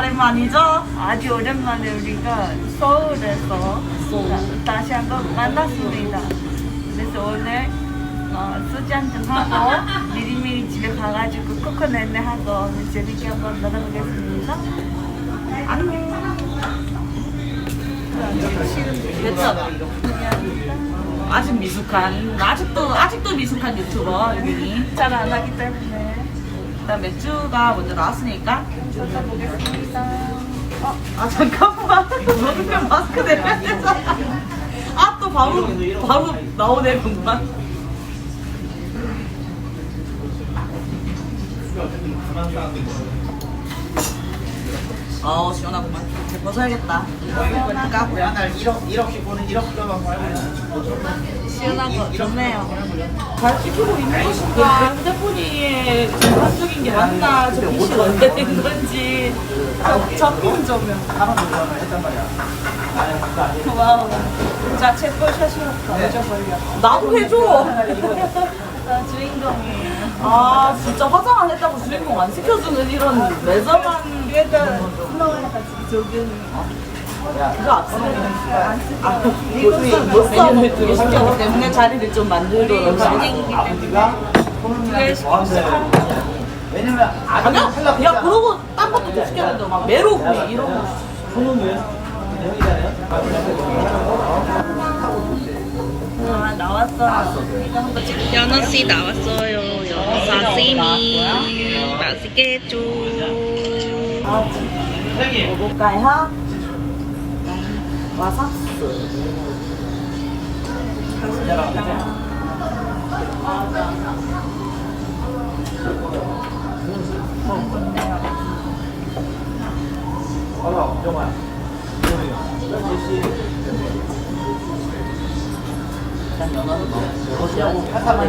오랜만이죠? 아주 오랜만에 우리가 서울에서 다시 한번 만났습니다. 그래서 오늘 어, 소주 한잔 하고 미리미리 집에 가가지고 코코넷네 하고 오늘 재밌게 한번 놀아보겠습니다. 안녕. 됐잖아. 아직 미숙한, 아직도 아직도 미숙한 유튜버 유빈이 잘 안 하기 때문에 일단 맥주가 먼저 나왔으니까 쏟아 보겠습니다. 어, 아 잠깐만 먹으면 마스크 내려야 되잖아. 아 또 바로 바로 나오네 공간. 어 시원하구만. 이제 벗어야겠다. 그러니까 맨날 1억, 1억씩 보는 1억씩만 팔고 시원하고 좋네요. 잘 지키고 있는 것인가 휴대폰이 전반적인 게 맞나 저 빛이 언제 된 건지 접근 좀 사람 조사를 했단 말이야. 자 체크샷이었어. 잊어버려. 나도 해줘. 나 주인공이에요. 아 진짜 화장 안 했다고 주인공 안 시켜주는 이런 매정한 일단 저기는 그거 안 쓰는 아, 못 써먹고 시켰기 때문에 자리를 좀 만들도록 아버지가 두개 시켰어. 왜냐면 아니야? 야 그러고 딴 것도 더 시켰는데 막 메로구이 이런 거 아, 나왔어. 이거 한번 찍 연어 씨 나왔어요. 연어 사시미 맛있게 줘. 먹을까요? 와사스.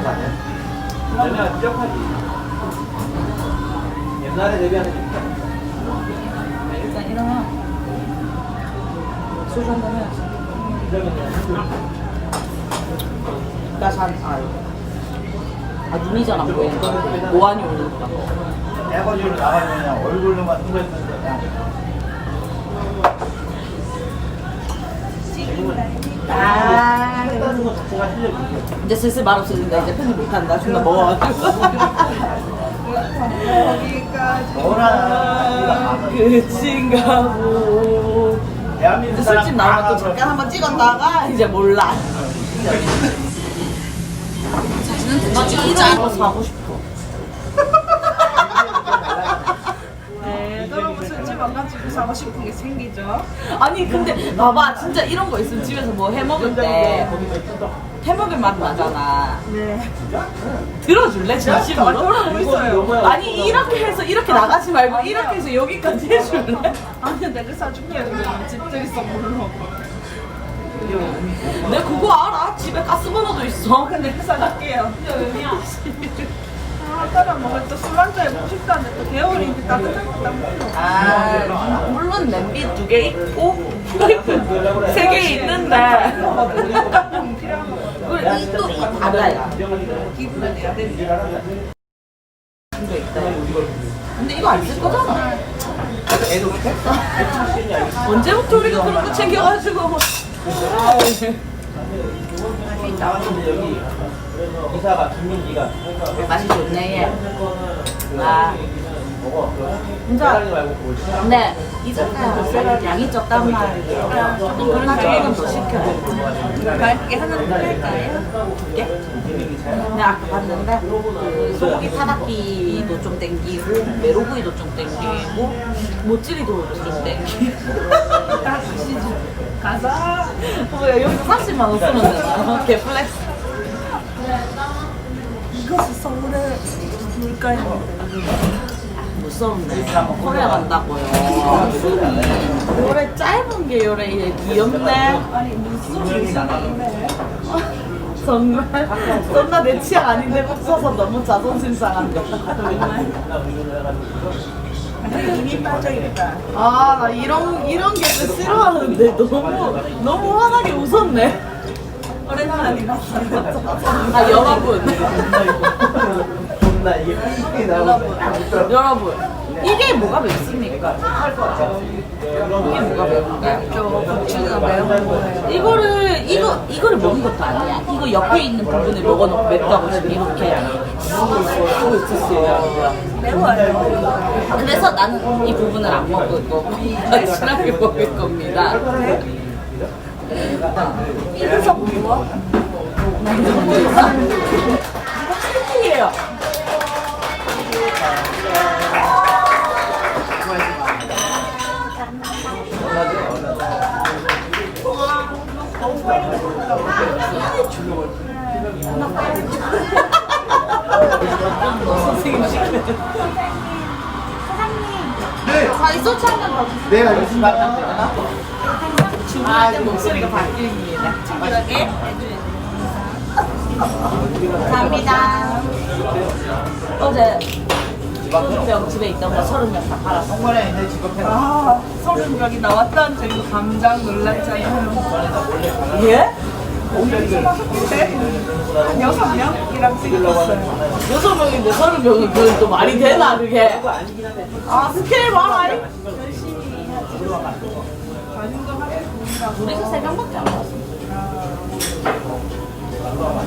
가네. 내가 기억하지. 옛날에 데뷔하는 소주 한잔 해야지. 나 잔 아. 아 눈이 잘 안 보이네. 모안이 올린다. 에버지로 나가면 얼굴로만 통과했는데 그냥 아. 했다는 것 자체가 실력이지. 이제 슬슬 말 없어진다. 이제 편집 못한다. 존나 먹어가지고. 너나 끝인가 보. 대한민국 이제 술집 나오면 또 잠깐 한번 찍었다가 이제 몰라. 나 진짜 이거 사고 싶어. 네, 여러분 술집 와가지고 사고 싶은 게 생기죠. 아니 근데 봐봐 진짜 이런 거 있으면 집에서 뭐 해 먹을 때 해 먹을 맛 나잖아. 네. 들어줄래 진심으로? 들어보고 있어요. 아니 이렇게 해서 이렇게 나가지 말고 이렇게 해서 여기까지 해줄래? 아니 내가 사줄게요. 그냥 집들이 선물로. 내 그거 알아. 집에 가스버너도 있어. 근데 그 사줄게요. 아, 따라 먹을 때술 한잔 해보고 싶다는데 또 겨울인데 따뜻한 거딱 먹어. 아, 물론 냄비 두 개 있고 프라이팬 세개 있는데 필요한 이또 달라요. 기분을 내야 있다. 근데 이거 안 쓸 거잖아. 애도 됐어? 언제부터 우리가 그런 거 챙겨가지고 나왔는데 여기 이사가 김민기가 맛이 좋네 얘. 진짜. 근데 이제는 양이 적단. 조금 그런 조금 더 시켜요. 맛있게 하나 할까요? 게 내가 아까 봤는데 그 소고기 타다키도 좀 땡기고 메로구이도 좀 땡기고 모찌리도 좀 땡기고 다 가시죠. 가자. 뭐야 여기서 30만 원 쓰면 되나? 개플렉스 이것이 서울의 물가입니다. 무서운데 코레 간다고요 숨이 요래 짧은 게 요래 귀엽네 아니 무슨. 정말 정말 내 취향 아닌데 웃어서 너무 자존심 상한다 힘이 빠져 있다. 아, 나 이런, 이런 게 싫어하는데 너무, 너무 환하게 웃었네. 오랜만이라서. 아, 여러분. 존나 이게 핑크이 나오고 여러분. 이게 뭐가 맵습니까? 이게 뭐가 매운가요? 저 고추가 매운. 이거를 이거 이거를 먹은 것도 아니야. 이거 옆에 있는 부분을 먹어놓고 맵다고 지금 이렇게. 그래서 나는 이 부분을 안 먹을 거고 진하게 먹을 겁니다. 이래서 뭐야? 이거 스테이크예요. 선생님 시켜줘. 네. 아, 이 소치 한번 더 주세요. 네, 알겠습니다. 목소리가 바뀝니다. 해주세요. 감사합니다. 어제 서른 병 집에 있던 거 서른 병 다 팔았어. 정말에 있는 직업해라. 아, 서른 명이 나왔다는 저희도 깜짝 놀랐잖아요. 예? 한 여섯 명이랑 생겼어요. 여섯 명인데 서른 병이 그건 또 말이 되나 그게? 아 스케일 봐라. 이. 우리가 세 명밖에 안 왔어.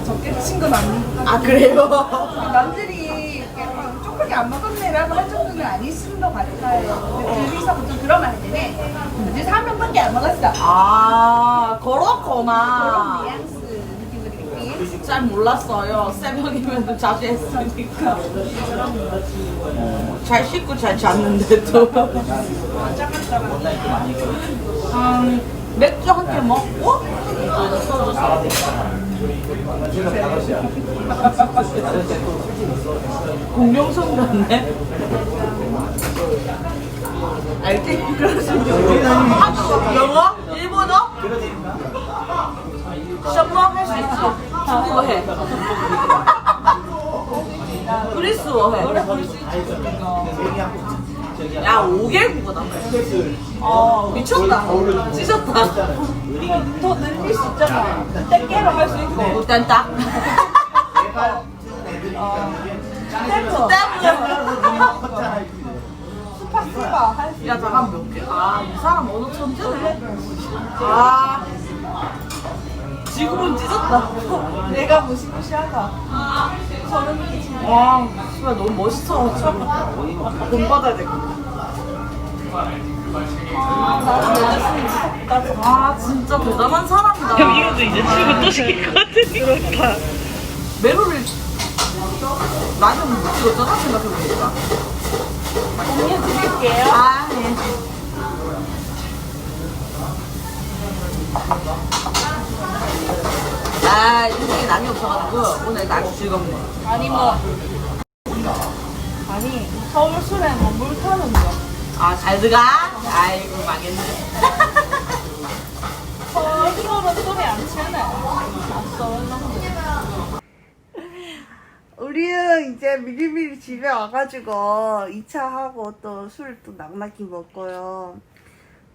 적게 친건 아니니까. 아 그래요? 남들이 안 먹었네라고 할 정도는 아니신 것 같아요. 근데 둘이서 보통 그러면 안 되네. 둘이서 한 명밖에 안 먹었어. 아 그런 그렇구나. 뉘앙스 느낌을 느낌. 잘 몰랐어요. 세 명이면 자주 했으니까. 잘 씻고 잘 잤는데도. 음, 맥주 한 개 먹고 이제 소주 사 공룡성 같네. 알지? 한국어, 영어, 일본어, 셔머 할수 있지. 중국어 해. 그리스어 해. 야, 5개국어다. 어, 미쳤다. 찢었다. 더 늘릴 수 있잖아. 떼깨로 할 수 있고. 일단 딱. 야, 잠깐 몇 개. 아, 이 사람 언어 천재네. 아. 지금은 찢었다. 내가 무시무시하다. 저는 와, 씨발 너무 멋있어. 돈 받아야 될 것 같아. 아, 진짜 대단한 사람이다. 이것도 이제 친구 또 시킬 것 같으니 그렇다. 메로를 나는 못 찍었잖아, 생각해보니까. 공유드릴게요. 아, 예. 아, 인생에 남이 없어가지고 오늘 아주 즐겁네. 아니 뭐. 아니 서울 술에 뭐물 타는 거. 아, 잘 들어가? 아이고, 망했네. 서울은 술에 안 취하네. 아, 서울 놈들. 우리는 이제 미리미리 집에 와가지고 2차 하고 또 술또 낙낙히 먹고요.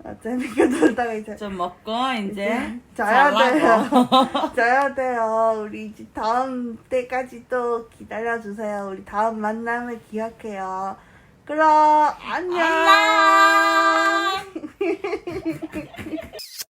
아, 재밌게 놀다가 이제 좀 먹고, 이제. 자야 자라고. 돼요. 자야 돼요. 우리 이제 다음 때까지 또 기다려 주세요. 우리 다음 만남을 기약해요. 그럼 안녕. 안녕.